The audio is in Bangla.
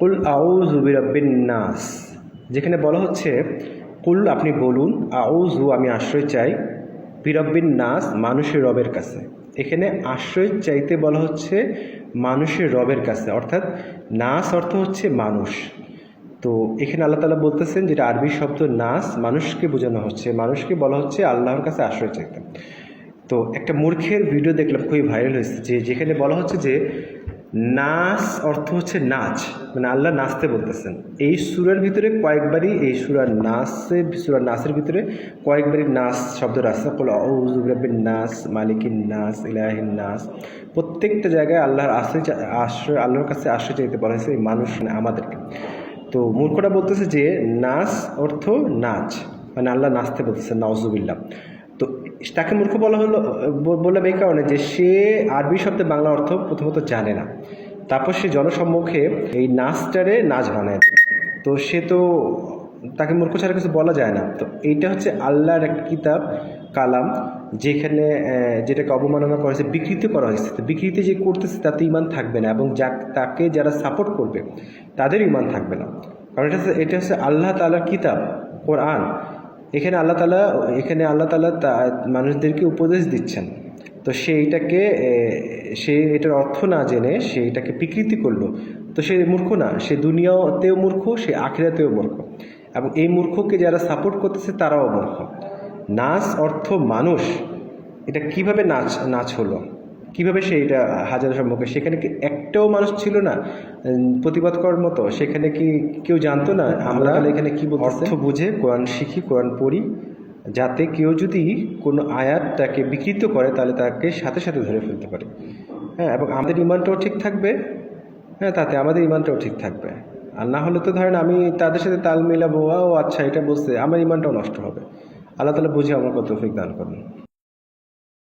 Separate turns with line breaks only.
কুল আউযু বিরাব্বিন নাস। যেখানে বলা হচ্ছে, কুল আপনি বলুন, আউযু আমি আশ্রয় চাই বিরব্বিন নাস মানুষের রবের কাছে। এখানে আশ্রয় চাইতে বলা হচ্ছে মানুষের রবের কাছে, অর্থাৎ নাস অর্থ হচ্ছে মানুষ। তো এখানে আল্লাহ তালা বলতেছেন যেটা আরবি শব্দ নাস, মানুষকে বোঝানো হচ্ছে। মানুষকে বলা হচ্ছে আল্লাহর কাছে আশ্রয় চাইতে। তো একটা মূর্খের ভিডিও দেখলাম, খুবই ভাইরাল হয়েছে, যে যেখানে বলা হচ্ছে যে নাচ অর্থ হচ্ছে নাচ মানে আল্লাহ নাচতে বলতেছেন। এই সুরার ভিতরে কয়েকবারই এই সুরার নাচে সুরার নাচের ভিতরে কয়েকবারই নাচ শব্দ রাস্তা কল নাচ মালিকিন নাচ ইলাহিন নাচ প্রত্যেকটা জায়গায় আল্লাহর আশ্রয় আশ্রয়, আল্লাহর কাছে আশ্রয় চাইতে বলা হয়েছে এই মানুষ মানে আমাদেরকে। তো মূর্খটা বলতেছে যে নাচ অর্থ নাচ মানে আল্লাহ নাচতে বলতেছে নাওজুবিল্লাহ তো তাকে মূর্খ বলা হলো বললাম এই কারণে যে সে আরবি শব্দে বাংলা অর্থ প্রথমত জানে না। তারপর সে জনসম্মুখে এই নাচটারে নাচ বানায়। তো সে তো তাকে মূর্খ ছাড়া কিছু বলা যায় না। তো এইটা হচ্ছে আল্লাহর একটা কিতাব, কালাম, যেখানে যেটাকে অবমাননা করা হয়েছে, বিকৃত করা হয়েছে। তো বিকৃতি যে করতেছে তাতে ইমান থাকবে না এবং যা, তাকে যারা সাপোর্ট করবে, তাদের ইমান থাকবে না। কারণ এটা এটা হচ্ছে আল্লাহ তালার কিতাব, কোরআন। এখানে আল্লাহ তালা এখানে আল্লাহ তালা মানুষদেরকে উপদেশ দিচ্ছেন। তো সে এইটাকে সে এটার অর্থ না জেনে সে এটাকে বিকৃতি করল। তো সে মূর্খ না, সে দুনিয়াতেও মূর্খ, সে আখিরাতেও মূর্খ। এবং এই মূর্খকে যারা সাপোর্ট করতেছে তারাও মূর্খ। নাচ অর্থ মানুষ। এটা কীভাবে নাচ নাচ হলো? কীভাবে সে এটা হাজার সম্মুখে সেখানে কি একটাও মানুষ ছিল না? প্রতিবাদ করার মতো? সেখানে কি কেউ জানতো না আমরা এখানে কি অর্থ বুঝে কোরআন শিখি কোরআন পড়ি যাতে কেউ যদি কোনো আয়াত তাকে বিকৃত করে তাহলে তাকে সাথে সাথে ধরে ফেলতে পারে। হ্যাঁ এবং আমাদের ইমানটাও ঠিক থাকবে। হ্যাঁ তাতে আমাদের ইমানটাও ঠিক থাকবে। আর না হলে তো ধরেন আমি তাদের সাথে তাল মিলাবো ও আচ্ছা এটা বলছে আমার ইমানটাও নষ্ট হবে। আল্লাহ তালা বুঝে আমার কত দান করুন।